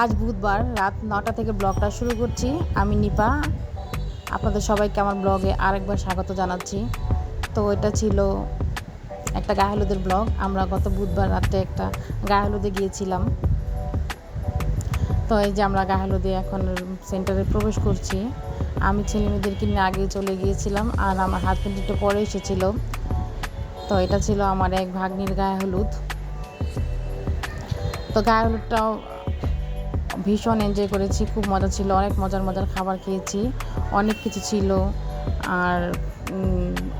আজ বুধবার রাত নটা থেকে ব্লগটা শুরু করছি। আমি নিপা। আপনাদের সবাইকে আমার ব্লগে আরেকবার স্বাগত জানাচ্ছি। তো এটা ছিল একটা গায়ে হলুদের ব্লগ। আমরা গত বুধবার রাতে একটা গায়ে হলুদে গিয়েছিলাম। তো এই যে আমরা গায়ে হলুদে এখন সেন্টারে প্রবেশ করছি। আমি ছেলে মেয়েদেরকে নিয়ে আগে চলে গিয়েছিলাম আর আমার হাজব্যান্ড একটু পরে এসেছিল। তো এটা ছিল আমার এক ভাগ্নির গায়ে হলুদ। তো গায়ে হলুদটাও ভীষণ এনজয় করেছি, খুব মজা ছিল, অনেক মজার মজার খাবার খেয়েছি, অনেক কিছু ছিল আর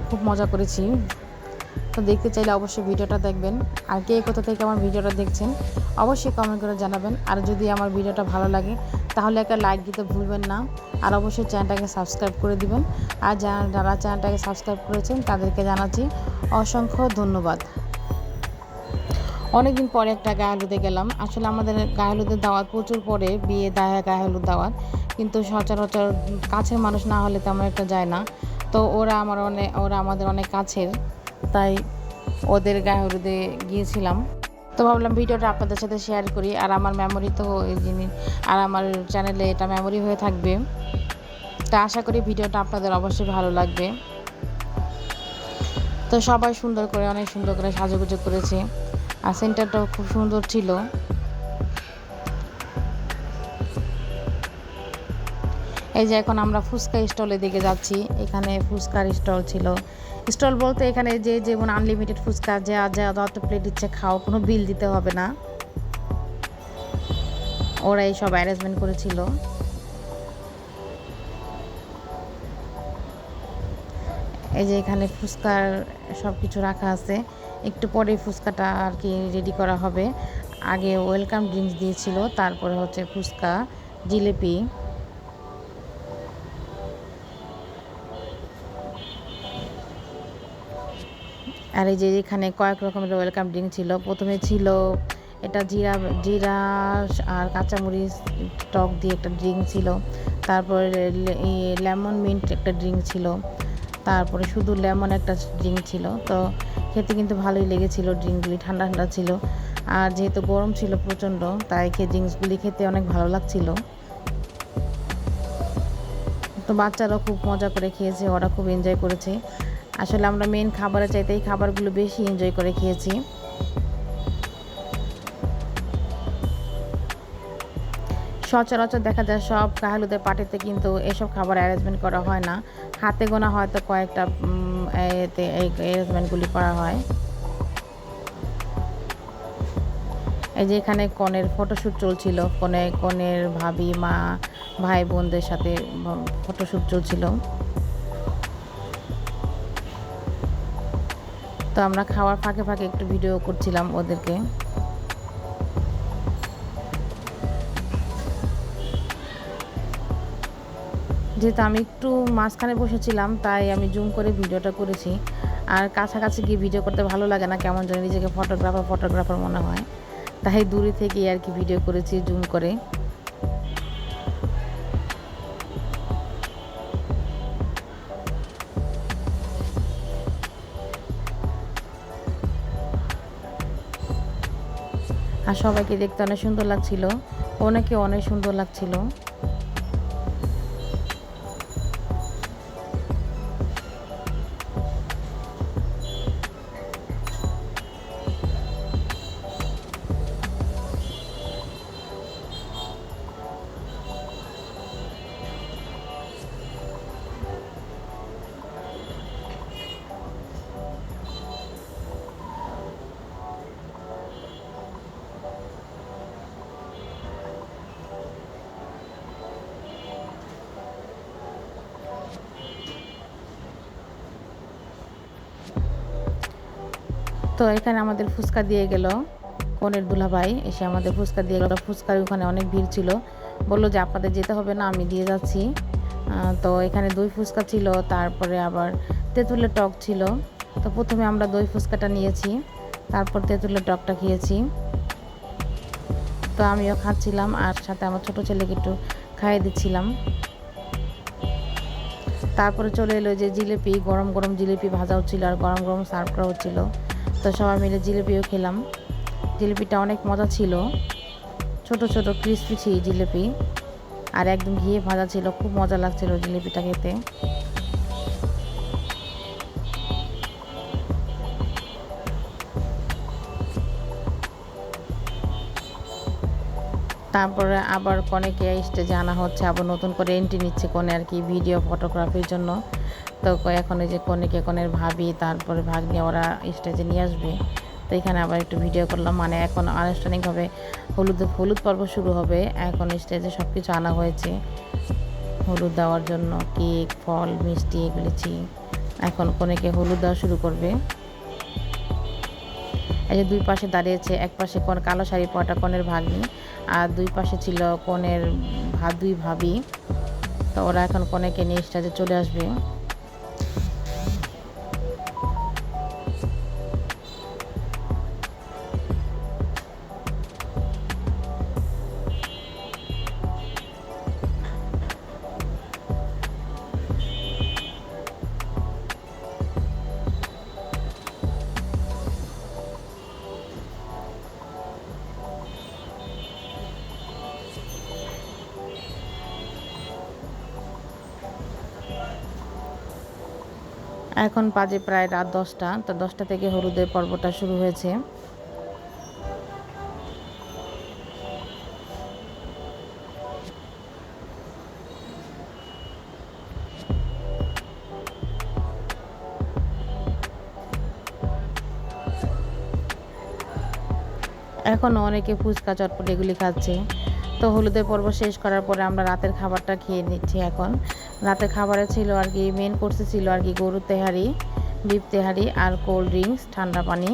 খুব মজা করেছি। তো দেখতে চাইলে অবশ্যই ভিডিওটা দেখবেন। আর কে কোথা থেকে আমার ভিডিওটা দেখছেন, অবশ্যই কমেন্ট করে জানাবেন। আর যদি আমার ভিডিওটা ভালো লাগে, তাহলে একটা লাইক দিতে ভুলবেন না। আর অবশ্যই চ্যানেলটাকে সাবস্ক্রাইব করে দিবেন। আর যারা যারা চ্যানেলটাকে সাবস্ক্রাইব করেছেন, তাদেরকে জানাচ্ছি অসংখ্য ধন্যবাদ। অনেকদিন পরে একটা গায়ে হলুদে গেলাম। আসলে আমাদের গায়ে হলুদের দাওয়াত প্রচুর পরে, বিয়ে দায় গায়ে হলুদ দাওয়াত। কিন্তু সচরাচর কাছের মানুষ না হলে তেমন একটা যায় না। তো ওরা আমার অনেক ওরা আমাদের অনেক কাছের, তাই ওদের গায়ে হলুদে গিয়েছিলাম। তো ভাবলাম ভিডিওটা আপনাদের সাথে শেয়ার করি। আর আমার মেমোরি তো এই জিনিস আর আমার চ্যানেলে এটা মেমোরি হয়ে থাকবে। তা আশা করি ভিডিওটা আপনাদের অবশ্যই ভালো লাগবে। তো সবাই সুন্দর করে, অনেক সুন্দর করে সাজুগুজু করেছে। আর সেন্টারটাও খুব সুন্দর ছিল। এই যে এখন আমরা ফুচকা স্টলের দিকে যাচ্ছি, এখানে ফুচকার স্টল ছিল। স্টল বলতে এখানে যে যেমন আনলিমিটেড ফুচকা, যা যা যত প্লেট ইচ্ছে খাও, কোনো বিল দিতে হবে না। ওরা এই সব অ্যারেঞ্জমেন্ট করেছিল। এই যে এখানে ফুচকার সব কিছু রাখা আছে। একটু পরে ফুচকাটা আর কি রেডি করা হবে। আগে ওয়েলকাম ড্রিঙ্কস দিয়েছিল, তারপরে হচ্ছে ফুচকা, জিলিপি। আর এই যে এখানে কয়েক রকমের ওয়েলকাম ড্রিঙ্ক ছিল। প্রথমে ছিল এটা জিরা জিরা আর কাঁচামরিচ টক দিয়ে একটা ড্রিঙ্ক ছিল। তারপরে লেমন মিন্ট একটা ড্রিঙ্ক ছিল। তারপরে শুধু লেমন একটা ড্রিঙ্ক ছিল। তো খেতে কিন্তু ভালোই লেগেছিল ড্রিঙ্কগুলি ঠান্ডা ঠান্ডা ছিল। আর যেহেতু গরম ছিল প্রচণ্ড, তাই খেয়ে ড্রিঙ্কসগুলি খেতে অনেক ভালো লাগছিল। তো বাচ্চারাও খুব মজা করে খেয়েছে, ওরা খুব এনজয় করেছে। আসলে আমরা মেন খাবারের চাইতে এই খাবারগুলো বেশি এনজয় করে খেয়েছি। সচরাচর দেখা যায় সব কাহালুদের পার্টিতে কিন্তু এসব খাবার অ্যারেঞ্জমেন্ট করা হয় না। হাতে গোনা হয়তো কয়েকটা এতে এই অ্যারেঞ্জমেন্টগুলি করা হয়। এই যে এখানে কনের ফটোশ্যুট চলছিল, কনে, কনের ভাবি, মা, ভাই, বোনদের সাথে ফটোশ্যুট চলছিল। তো আমরা খাওয়ার ফাঁকে ফাঁকে একটু ভিডিও করছিলাম ওদেরকে। যেহেতু আমি একটু মাঝখানে বসেছিলাম, তাই আমি জুম করে ভিডিওটা করেছি। আর কাছাকাছি গিয়ে ভিডিও করতে ভালো লাগে না, কেমন জানি নিজেকে ফটোগ্রাফার ফটোগ্রাফার মনে হয়। তাই দূরে থেকে আর কি ভিডিও করেছি, জুম করে। আর সবাইকে দেখতে অনেক সুন্দর লাগছিল। অনেকে অনেক সুন্দর লাগছিল। তো এখানে আমাদের ফুচকা দিয়ে গেল কনের দুলাভাই এসে আমাদের ফুচকা দিয়ে গেল। ফুচকার ওখানে অনেক ভিড় ছিল। বলল যে, আপনাদের যেতে হবে না, আমি দিয়ে যাচ্ছি। তো এখানে দই ফুচকা ছিল, তারপরে আবার তেঁতুলের টক ছিল। তো প্রথমে আমরা দই ফুচকাটা নিয়েছি, তারপর তেঁতুলের টকটা খেয়েছি। তো আমিও খাচ্ছিলাম, আর সাথে আমার ছোটো ছেলেকে একটু খাইয়ে দিচ্ছিলাম। তারপরে চলে এলো যে জিলিপি, গরম গরম জিলিপি ভাজা হচ্ছিল আর গরম গরম সার্ভ করা হচ্ছিল তো সবাই মিলে জিলিপিও খেলাম। জিলিপিটা অনেক মজা ছিল। ছোট ছোট ক্রিস্পি ছিল জিলিপি। আর একদম ঘিয়ে ভাজা ছিল। খুব মজা লাগছিল জিলিপিটা খেতে। তারপরে আবার কনেকে স্টেজে আনা হচ্ছে, আবার নতুন করে এন্ট্রি নিচ্ছে কনে আর কি ভিডিও ফটোগ্রাফির জন্য। তো এখন এই যে কনেকে কনের ভাবি, তারপরে ভাগ নিয়ে ওরা স্টেজে নিয়ে আসবে। তো এখানে আবার একটু ভিডিও করলাম মানে এখন আনুষ্ঠানিকভাবে হলুদ হলুদ পর্ব শুরু হবে। এখন স্টেজে সব কিছু আনা হয়েছে। হলুদ দেওয়ার জন্য কেক ফল, মিষ্টি এগুলিছি এখন কনেকে হলুদ দেওয়া শুরু করবে। এই যে দুই পাশে দাঁড়িয়েছে, এক পাশে কোন কালো শাড়ি পরাটা কনের ভাগ্নি, আর দুই পাশে ছিল কনের ভা, দুই ভাবি। তো ওরা এখন কনেকে নিয়ে স্টেজে চলে আসবে। এখন বাজে প্রায় রাত দশটা, তো দশটা থেকে হলুদের পর্বটা শুরু হয়েছে। এখনও অনেকে ফুচকা, চটপট এগুলি খাচ্ছে। তো হলুদের পর্ব শেষ করার পরে আমরা রাতের খাবারটা খেয়ে নিচ্ছি এখন। রাতের খাবারে ছিল আর কি মেন কোর্সে ছিল আর কি, গরুর তেহারি বিপ তেহারি আর কোল্ড ড্রিঙ্কস ঠান্ডা পানি।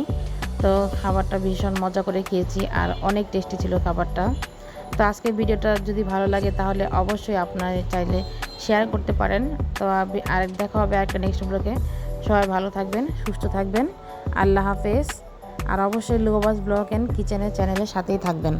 তো খাবারটা ভীষণ মজা করে খেয়েছি আর অনেক টেস্টি ছিল খাবারটা। তো আজকে ভিডিওটা যদি ভালো লাগে তাহলে অবশ্যই আপনারা চাইলে শেয়ার করতে পারেন। তো আর দেখা হবে একটা নেক্সট ব্লগে সবাই ভালো থাকবেন, সুস্থ থাকবেন। আল্লাহ হাফেজ। আর অবশ্যই লোবাস ব্লগ অ্যান্ড কিচেনের চ্যানেলের সাথেই থাকবেন।